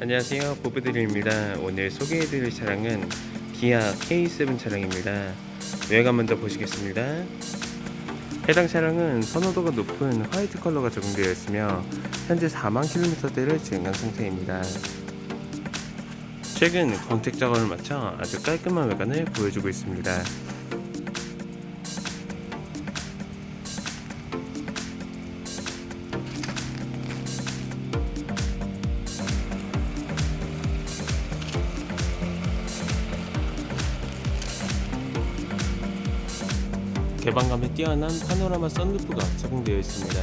안녕하세요. 보브드릴입니다. 오늘 소개해드릴 차량은 기아 K7 차량입니다. 외관 먼저 보시겠습니다. 해당 차량은 선호도가 높은 화이트 컬러가 적용되어 있으며 현재 4만 킬로미터대를 주행한 상태입니다. 최근 광택 작업을 마쳐 아주 깔끔한 외관을 보여주고 있습니다 개방감이 뛰어난 파노라마 썬루프가 적용되어 있습니다.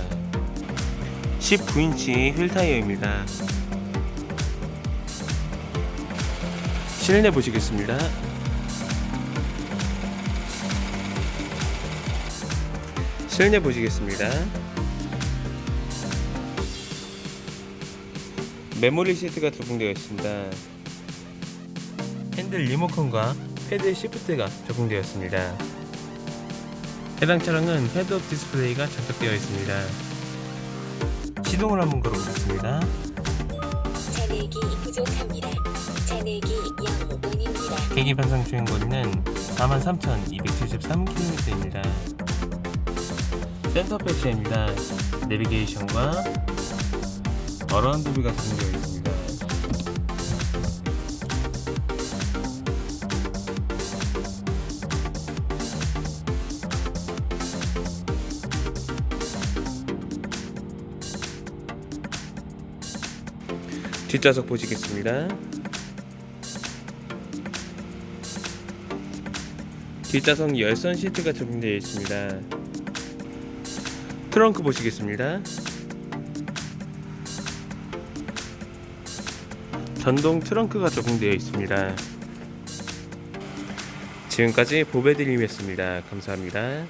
19인치 휠 타이어입니다. 실내 보시겠습니다. 실내 보시겠습니다. 메모리 시트가 적용되어 있습니다. 핸들 리모컨과 패드 시프트가 적용되었습니다. 해당 차량은 헤드업 디스플레이가 장착되어 있습니다. 시동을 한번 걸어보겠습니다. 잔액이 부족합니다. 잔액이 0원입니다. 계기 반상 주행 거리는 43,273km입니다. 센터 패치입니다. 내비게이션과 어라운드 뷰가 적용되어 있습니다. 뒷좌석 보시겠습니다. 뒷좌석 열선 시트가 적용되어 있습니다. 트렁크 보시겠습니다. 전동 트렁크가 적용되어 있습니다. 지금까지 보배드림이었습니다. 감사합니다.